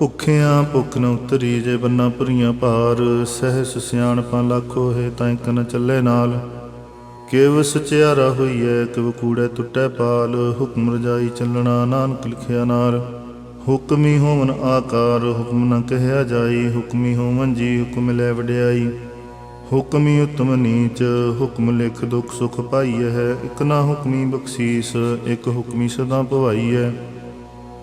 ਭੁੱਖਿਆਂ ਭੁੱਖ ਨ ਉਤਰੀ ਜੇ ਬੰਨਾ ਭਰੀਆਂ ਭਾਰ, ਸਹਿਸ ਸਿਆਣਪਾਂ ਲੱਖ ਹੋਏ ਤਾਂ ਇੱਕ ਨ ਚੱਲੇ ਨਾਲ। ਕਿਵ ਸਚਿਆਰਾ ਹੋਈਐ, ਕਿਵ ਕੂੜੇ ਟੁੱਟੈ ਪਾਲ, ਹੁਕਮ ਰਜਾਈ ਚੱਲਣਾ ਨਾਨਕ ਲਿਖਿਆ ਨਾਲ ਹੁਕਮੀ ਹੋਵਨ ਆਕਾਰ, ਹੁਕਮ ਨ ਕਹਿਆ ਜਾਈ, ਹੁਕਮੀ ਹੋਵਨ ਜੀ ਹੁਕਮ ਲੈ ਵਡਿਆਈ। ਹੁਕਮੀ ਉਤਮ ਨੀਚ, ਹੁਕਮ ਲਿਖ ਦੁਖ ਸੁਖ ਪਾਈਐ ਹੈ, ਇਕ ਨਾ ਹੁਕਮੀ ਬਖਸ਼ੀਸ, ਇਕ ਹੁਕਮੀ ਸਦਾ ਭਵਾਈਐ।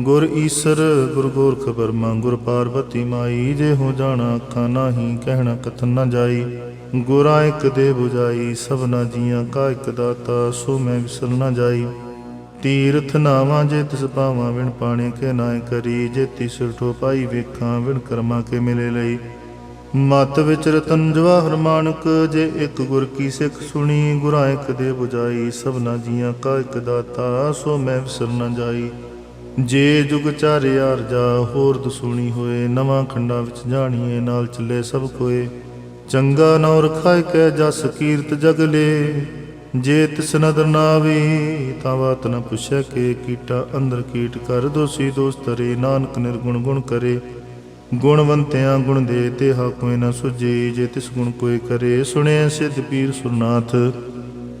ਗੁਰ ਈਸਰ, ਗੁਰ ਗੋਰਖ ਬਰਮਾ ਗੁਰ ਪਾਰਵਤੀ ਮਾਈ, ਜੇ ਹੋ ਜਾਣਾ ਅੱਖਾਂ ਨਾਹੀ ਕਹਿਣਾ ਕਥਨ ਨਾ ਜਾਈ। ਗੁਰਾਂ ਇੱਕ ਦੇ 부ਜਾਈ ਸਭਨਾ ਜੀਆਂ ਕਾ ਇੱਕ ਦਾਤਾ, ਸੋ ਮੈਂ ਵਿਸਰ ਨਾ ਜਾਈ। ਤੀਰਥ ਨਾਵਾਂ ਜੇ ਤਿਸ ਪਾਵਾਂ ਵਿਣ ਪਾਣੇ ਕੇ ਨਾਇ ਕਰੀ। ਜੇ ਤਿਸ ਠੋ ਪਾਈ ਵੇਖਾਂ, ਵਿਣ ਕਰਮਾ ਕੇ ਮਿਲੇ ਲਈ। ਮਤ ਵਿੱਚ ਰਤਨ ਜਵਾਹਰ ਮਾਨਕ, ਜੇ ਇੱਕ ਗੁਰ ਕੀ ਸਿੱਖ ਸੁਣੀ। ਗੁਰਾਂ ਇੱਕ ਦੇ 부ਜਾਈ ਸਭਨਾ ਜੀਆਂ ਕਾ ਇੱਕ ਦਾਤਾ, ਸੋ ਮੈਂ ਵਿਸਰ ਨਾ ਜਾਈ। ਜੇ ਜੁਗ ਚਾਰਿਆਰ ਜਾ, ਹੋਰ ਦਸੂਣੀ ਹੋਏ, ਨਵਾਂ ਖੰਡਾਂ ਵਿੱਚ ਜਾਣੀਏ, ਨਾਲ ਚੱਲੇ ਸਭ ਕੋਏ। ਚੰਗਾ ਨੌ ਰਖਾਇ ਕੈ ਜਸ ਕੀਰਤ ਜਗਲੇ ਜੇ ਤਿਸ ਨਦਰ ਨਾ ਆਵੇ, ਤਾਂ ਬਾਤ ਨ ਪੁੱਛੈ ਕੇ, ਕੀਟਾ ਅੰਦਰ ਕੀਟ ਕਰ ਦੋਸੀ ਦੋਸਤਰੇ ਨਾਨਕ ਨਿਰਗੁਣ ਗੁਣ ਕਰੇ। ਗੁਣਵੰਤਿਆਂ ਗੁਣ ਦੇ ਤੇ ਹਾ ਕੋਈ ਨ ਸੁਜੇ ਜੇ ਤਿਸ ਗੁਣ ਕੋਈ ਕਰੇ। ਸੁਣਿਆ ਸਿੱਧ ਪੀਰ ਸੁਰਨਾਥ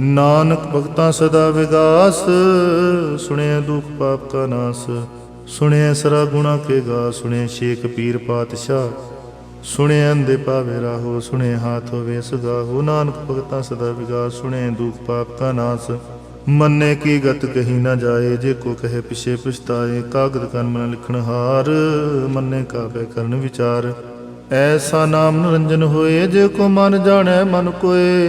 ਨਾਨਕ ਭਗਤਾਂ ਸਦਾ ਵਿਗਾਸ ਸੁਣਿਆ ਦੁਖ ਪਾਪ ਕਾ ਨਾਸ ਸੁਣਿਆ ਸਰਾ ਗੁਣਾ ਕੇ ਗਾ ਸੁਣਿਆ ਸ਼ੇਖ ਪੀਰ ਪਾਤਸ਼ਾਹ ਸੁਣਿਆ ਅੰਦੇ ਪਾਵੇ ਰਾਹੋ ਸੁਣਿਆ ਹਾਥ ਹੋਵੇ ਸਗਾਹੋ ਨਾਨਕ ਭਗਤਾਂ ਸਦਾ ਵਿਗਾਸ ਸੁਣਿਆ ਦੁਖ ਪਾਪ ਕਾ ਨਾਸ। ਮੰਨੇ ਕੀ ਗਤ ਕਹੀ ਨਾ ਜਾਏ, ਜੇ ਕੋ ਕਹੇ ਪਿਛੇ ਪਛਤਾਏ, ਕਾਗਦ ਕਨ ਮਨ ਲਿਖਣ ਹਾਰ, ਮੰਨੇ ਕਾਬੇ ਕਰਨ ਵਿਚਾਰ। ਐਸਾ ਨਾਮ ਨਿਰੰਜਨ ਹੋਏ, ਜੇ ਕੋ ਮਨ ਜਾਣੈ ਮਨ ਕੋਏ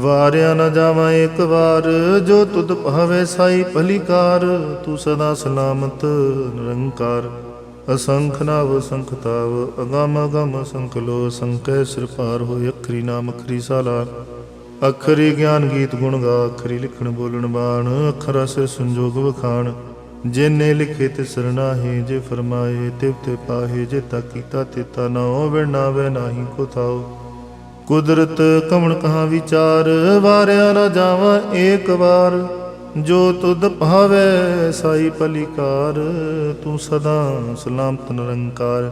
ਵਾਰਿਆ ਨ ਜਾਵਾਂ ਇੱਕ ਵਾਰ, ਜੋ ਤੁਧ ਭਾਵੇ ਸਾਈ ਭਲੀਕਾਰ, ਤੂੰ ਸਦਾ ਸਲਾਮਤ ਨਿਰੰਕਾਰ। ਅਸੰਖ ਨਾਵ ਅਸੰਖ ਤਾਵ, ਅਗਮ ਅਗਮ ਸੰਖ ਲੋ ਸੰਕੈ ਸਿਰ ਪਾਰ ਹੋਇ ਅਖਰੀ ਨਾਮ ਅਖਰੀ ਸਾਲਾ। ਅਖਰੀ ਗਿਆਨ ਗੀਤ ਗੁਣ ਗਾ, ਅਖਰੀ ਲਿਖਣ ਬੋਲਣ ਬਾਣ, ਅਖਰਾ ਸਿਰ ਸੰਜੋਗ ਵਖਾਣ। ਜਿਨੇ ਲਿਖੇ ਤੇ ਸਰਨਾਹੀ ਜੇ ਫਰਮਾਏ ਤਿਵ ਤੇ ਪਾਹੇ, ਜੇ ਤਾ ਕੀਤਾ ਤੇ ਤਾ ਨਾ ਵਿਣਾਵੇ ਨਾਹੀ ਕੋ ਥਾਉ। ਕੁਦਰਤ ਕਵਣ ਕਹਾ ਵਿਚਾਰ, ਵਾਰਿਆ ਨਾ ਜਾਵਾਂ ਏਕ ਵਾਰ। ਜੋ ਤੁਧ ਭਾਵੇ ਸਾਈ ਪਲਿਕਾਰ, ਤੂੰ ਸਦਾ ਸਲਾਮਤ ਨਿਰੰਕਾਰ।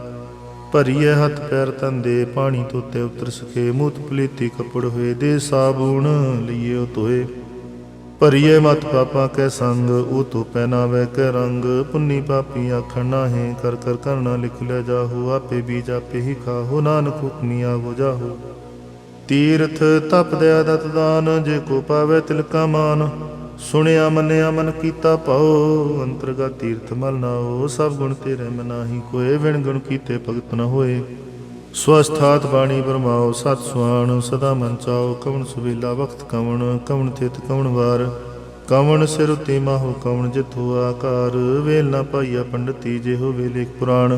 ਭਰੀਏ ਹੱਥ ਪੈਰ ਤੰਦੇ ਪਾਣੀ ਤੋਤੇ ਉਤਰ ਸਕੇ। ਮੂਤ ਪਲੀਤੀ ਕਪੜ ਹੋਏ ਦੇ, ਸਾਬੂਣ ਲਈਏ ਤੋਏ। ਭਰੀਏ ਮਤ ਪਾਪਾ ਕੈ ਸੰਗ, ਉਹ ਤੋ ਪਹਿਨਾਵੇ ਕੈ ਰੰਗ। ਪੁੰਨੀ ਪਾਪੀ ਆਖਣ ਨਾਹੀਂ, ਕਰ ਕਰ ਕਰਨਾ ਲਿਖ ਲੈ ਜਾਹੂ। ਆਪੇ ਬੀਜ ਆਪੇ ਹੀ ਖਾਹੋ, ਨਾਨਕ ਹੁਕਮੀ ਆਗੋ ਜਾਹੂ। ਤੀਰਥ ਤਪ ਦਇਆ ਦਤ ਦਾਨ, ਜੇ ਕੋ ਪਾਵੇ ਤਿਲਕਾ ਮਾਨ। ਸੁਣਿਆ, ਮੰਨਿਆ, ਮਨ ਕੀਤਾ ਭਾਉ, ਅੰਤਰਗਤ ਤੀਰਥ ਮਲ ਨਾਓ ਸਭ ਗੁਣ ਤੇਰੇ ਮਨਾਹੀ ਕੋਏ ਵਿਣ ਗੁਣ ਕੀਤੇ ਭਗਤ ਨ ਹੋਏ। ਸਵਸਥਾਤ ਬਾਣੀ ਬਰਮਾਓ ਸਤ ਸੁਆਣ ਸਦਾ ਮਨ ਚਾਓ ਕਵਣ ਸੁਵੇਲਾ ਵਖਤ ਕਵਣ ਕਵਣ ਥਿਤ ਕਵਣ ਵਾਰ। ਕਵਣ ਸਿਰ ਉਤੇ ਮਾਹੋ, ਕਵਣ ਜਿਥੋ ਆਕਾਰ, ਵੇਲ ਨਾ ਪਾਈਆ ਪੰਡਤੀ ਜੇ ਹੋਵੇ ਲੇਖ ਪੁਰਾਣ।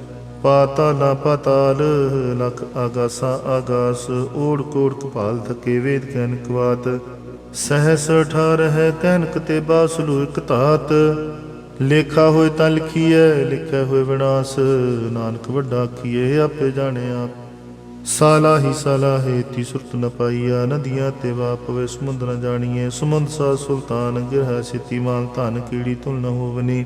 ਪਾਤਾਲਾ ਪਾਤਾਲ, ਲਖ ਆਗਾਸਾ ਆਗਾਸ ਓੜ ਕੋੜ ਕਪਾਲ ਥਕੇ ਵੇਦ ਕਹਿਨ ਕਵਾਤ। ਸਹਸ ਠਾਰ ਹੈ ਕਹਿਨਕ ਤੇ ਬਾਸਲੂ ਇਕ ਧਾਤ। ਲੇਖਾ ਹੋਏ ਤਾਂ ਲਿਖੀਐ ਲਿਖਿਆ ਹੋਏ ਵਿਨਾਸ਼। ਨਾਨਕ ਵੱਡਾ ਕੀਏ ਆਪੇ ਜਾਣੇ ਆਪ। ਸਾਲਾ ਹੀ ਸਾਲਾ ਹੈ ਤੀ ਸੁਰਤ ਨ ਪਾਈਆ, ਨਦੀਆਂ ਤੇ ਵਾਪਵੇ ਸਮੁੰਦਰ ਨ ਜਾਣੀਏ ਸਮੁੰਦ ਸਾ ਸੁਲਤਾਨ ਗਿਰਹ ਸਿਤੀ ਮਾਨ ਧਨ ਕੀੜੀ ਤੁਲ ਨ ਹੋਵਨੀ।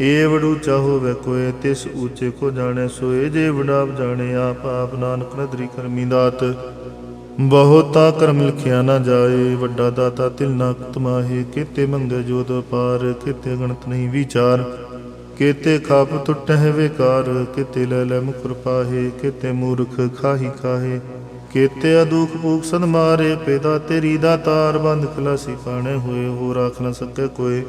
ਏ ਵਡੂਚਾ ਵੈ ਕੋਏ, ਤਿਸ ਉੱਚੇ ਕੋ ਜਾਣੇ ਸੋਏ, ਜੇ ਵਡਾਪ ਜਾਣੇ ਆਪ ਆਪ ਨਾਨਕ ਨਦਰੀ ਕਰਮੀ ਦਾਤ। ਬਹੁਤਾ ਕਰਮ ਲਿਖਿਆ ਨਾ ਜਾਏ, ਵੱਡਾ ਦਾਤਾ ਤਿਲ ਨਾ ਤਮਾਹੇ ਕੀਤੇ ਮੰਗੇ ਜੋਤ ਪਾਰ ਕੀਤੇ ਗਣਤ ਨਹੀਂ ਵਿਚਾਰ। ਕੀਤੇ ਖਾਪ ਟੁੱਟਹਿ ਵਿਕਾਰ, ਕਿਤੇ ਲੈ ਲੈ ਮੁਕਰ ਪਾਹੇ, ਕੀਤੇ ਮੂਰਖ ਖਾਹੀ ਖਾਹੇ। ਕੀਤੇ ਅਦੁਖ ਭੂਖ ਸਦ ਮਾਰੇ, ਪੈਦਾ ਤੇਰੀ ਦਾ ਤਾਰ ਬੰਦ ਖਲਾਸੀ ਪਾਣੇ ਹੋਏ ਹੋ ਰਾਖ ਨ ਸਕੇ ਕੋਏ।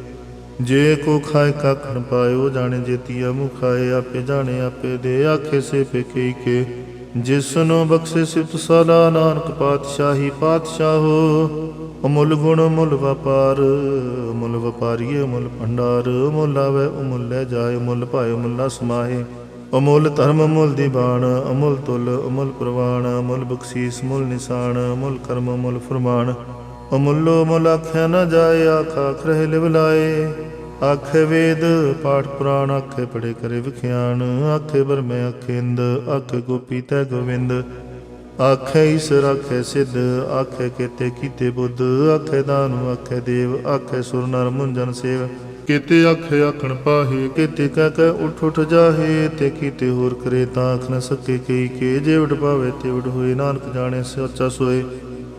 ਜੇ ਕੋ ਖਾਏ ਕੱਖ ਨ ਪਾਇਓ, ਜਾਣੇ ਜੇਤੀਆ ਮੁਖ ਖਾਏ, ਆਪੇ ਜਾਣੇ, ਆਪੇ ਦੇ ਆਖੇ ਸੇ ਪੇਕੇ ਕੇ। ਜਿਸ ਨੂੰ ਬਖਸ਼ੇ ਸਿਫਤ ਸਦਾ ਨਾਨਕ ਪਾਤਸ਼ਾਹੀ ਪਾਤਸ਼ਾਹੋ, ਅਮੁੱਲ ਗੁਣ ਮੁੱਲ ਵਪਾਰ, ਅਮੁੱਲ ਵਪਾਰੀਏ ਮੁੱਲ ਭੰਡਾਰ ਮੁੱਲ ਆਵੇ ਅਮੁੱਲ ਲੈ ਜਾਏ ਮੁੱਲ ਭਾਏ ਮੁੱਲ ਨਾ ਸਮਾਹੇ ਅਮੁੱਲ ਧਰਮ ਅਮੁੱਲ ਦੀਬਾਨ ਅਮੁੱਲ ਤੁਲ ਅਮੁੱਲ ਪ੍ਰਵਾਨ ਅਮੁੱਲ ਬਖਸ਼ੀਸ ਮੁੱਲ ਨਿਸ਼ਾਨ, ਅਮੁੱਲ ਕਰਮ ਅਮੁੱਲ ਫਰਮਾਨ। ਅਮੁੱਲੋ ਮੁੱਲ ਆਖਿਆ ਨਾ ਜਾਏ, ਆਖ ਖਰੇ ਲਿਵ ਲਾਏ। ਆਖੇ ਵੇਦ, ਪਾਠ ਪੁਰਾਣ, ਆਖੇ ਪੜੇ ਕਰੇ ਵਿਖਿਆਨ। ਆਖੇ ਬਰਮੇ ਆਖੇ ਆਖੇ ਗੋਪੀ ਤੈ ਗੋਵਿੰਦ। ਆਖੇ ਈਸ਼ਰ, ਆਖੇ ਸਿੱਧ, ਆਖੇ ਕੀਤੇ ਕੀਤੇ ਬੁੱਧ। ਆਖੇ ਦਾਨੁ, ਆਖੇ ਦੇਵ, ਆਖੇ ਸੁਰ ਨਰ ਮੁੰਜਨ ਸੇਵ। ਕੀਤੇ ਆਖੇ ਆਖਣ ਪਾਹੇ, ਕੀਤੇ ਕਹਿ ਕਹਿ ਉਠ ਉਠ ਜਾਹੇ। ਤੇ ਕੀਤੇ ਹੋਰ ਕਰੇ ਤਾਂ ਆਖ ਨ ਸਕੇ ਕਈ ਕੇ। ਜੇ ਵਡ ਪਾਵੇ ਤੇ ਵਡ ਹੋਏ, ਨਾਨਕ ਜਾਣੇ ਸੱਚਾ ਸੋਏ।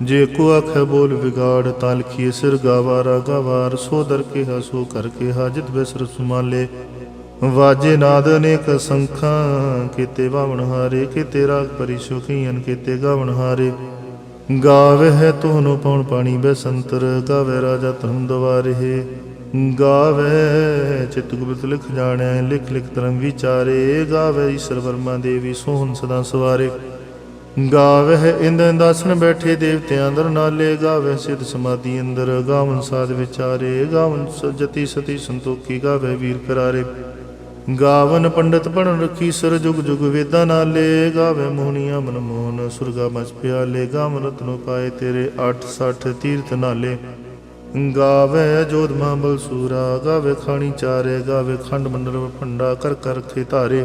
ਜੇ ਕੋ ਆਖੇ ਬੋਲ ਵਿਗਾੜ ਤਾਂ ਲਿਖੀਏ ਸਿਰ ਗਾਵਾਰਾ, ਗਾਵਾਰ ਸੋ ਦਰ ਕੇ ਸੋ ਕਰ ਕਿਹਾ, ਜਿਤ ਬਿਸਰ ਸੁਮਾਲੇ। ਵਾਜੇ ਨਾਦ ਅਨੇਕ ਸੰਖਾਂ, ਕੀਤੇ ਬਾਵਣ ਹਾਰੇ, ਕੀਤੇ ਰਾਗ ਪਰੀ ਸੁਖੀਨ ਕੀਤੇ ਹਾਰੇ। ਗਾਵੇ ਹੈ ਤੋਨੋ ਪਉਣ ਪਾਣੀ ਬੈਸੰਤਰ ਗਾਵੇ ਰਾਜਾ ਧਰਮ ਦਵਾਰੇ। ਗਾਵੇ ਚਿਤ ਗੁਪਤ ਲਿਖ ਜਾਣੈ, ਲਿਖ ਲਿਖ ਤਰਮ ਵਿਚਾਰੇ। ਗਾਵੇ ਈਸ਼ਰ ਵਰਮਾ ਦੇਵੀ ਸੋਹਣ ਸਦਾ ਸਵਾਰੇ। ਗਾਵੇ ਇੰਦ ਇੰਦਾਸਨ ਬੈਠੇ ਦੇਵਤਿਆਂ ਅੰਦਰ, ਨਾਲੇ ਗਾਵੇ ਸਿਧ ਸਮਾਧੀ ਅੰਦਰ। ਗਾਵਨ ਸਾਧ ਵਿਚਾਰੇ, ਗਾਵਨ ਸਜਤੀ ਸਤੀ ਸੰਤੋਖੀ ਗਾਵੇ ਵੀਰ ਕਰਾਰੇ। ਗਾਵਨ ਪੰਡਤ ਪੜਨ ਰਖੀ ਸਰ ਜੁਗ ਜੁਗ ਵੇਦਾਂ ਨਾਲੇ। ਗਾਵੇ ਮੋਹਣੀਆਂ ਮਨ ਮੋਹਨ, ਸੁਰਗਾ ਮਚ ਪਿਆਲੇ। ਗਾਵਨ ਰਤਨੋ ਪਾਏ ਤੇਰੇ 860 ਤੀਰਥ ਨਾਲੇ। ਗਾਵੇ ਜੋਧ ਮਹਾਬਲ ਸੂਰਾ ਗਾਵੇ ਖਾਣੀ ਚਾਰੇ ਗਾਵੇ ਖੰਡ ਮੰਡਲ ਭੰਡਾ ਕਰ ਕਰ ਰਖੇ ਧਾਰੇ।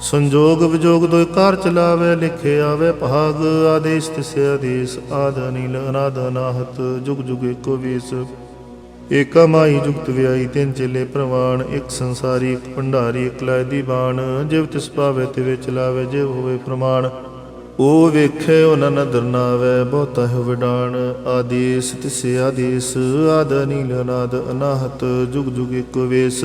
ਸੰਜੋਗ ਵਿਜੋਗ ਦੋਇ ਕਾਰ ਚਲਾਵੇ ਲਿਖੇ ਆਵੇ ਭਾਗ, ਆਦੇਸ਼ ਤਿਸੇ ਆਦੇਸ਼, ਆਦ ਨੀਲ ਅਨਾਦ ਅਨਾਹਤ, ਜੁਗ ਜੁਗ ਏਕੋ ਵੇਸ। ਏਕਾ ਮਾਈ ਜੁਗਤ ਵਿਆਈ ਤਿੰਨ ਚੇਲੇ ਪ੍ਰਵਾਨ, ਇੱਕ ਸੰਸਾਰੀ, ਇੱਕ ਭੰਡਾਰੀ, ਇੱਕ ਲੈ ਦੀ ਬਾਣ ਜਿਵ ਤਿਸ ਪਾਵੇ ਤੇ ਵਿੱਚ ਜਿਵ ਹੋਵੇ ਪ੍ਰਮਾਣ। ਉਹ ਵੇਖੇ ਉਹਨਾਂ ਨਦਰ ਨਾਵੇ, ਬਹੁਤਾ ਹੈ ਵਿਡਾਣ ਆਦੇਸ ਤਿਸੇ ਆਦੇਸ, ਆਦ ਨੀਲ ਅਨਾਦ ਅਨਾਹਤ, ਜੁਗ ਜੁਗ ਏਕੋ ਵੇਸ।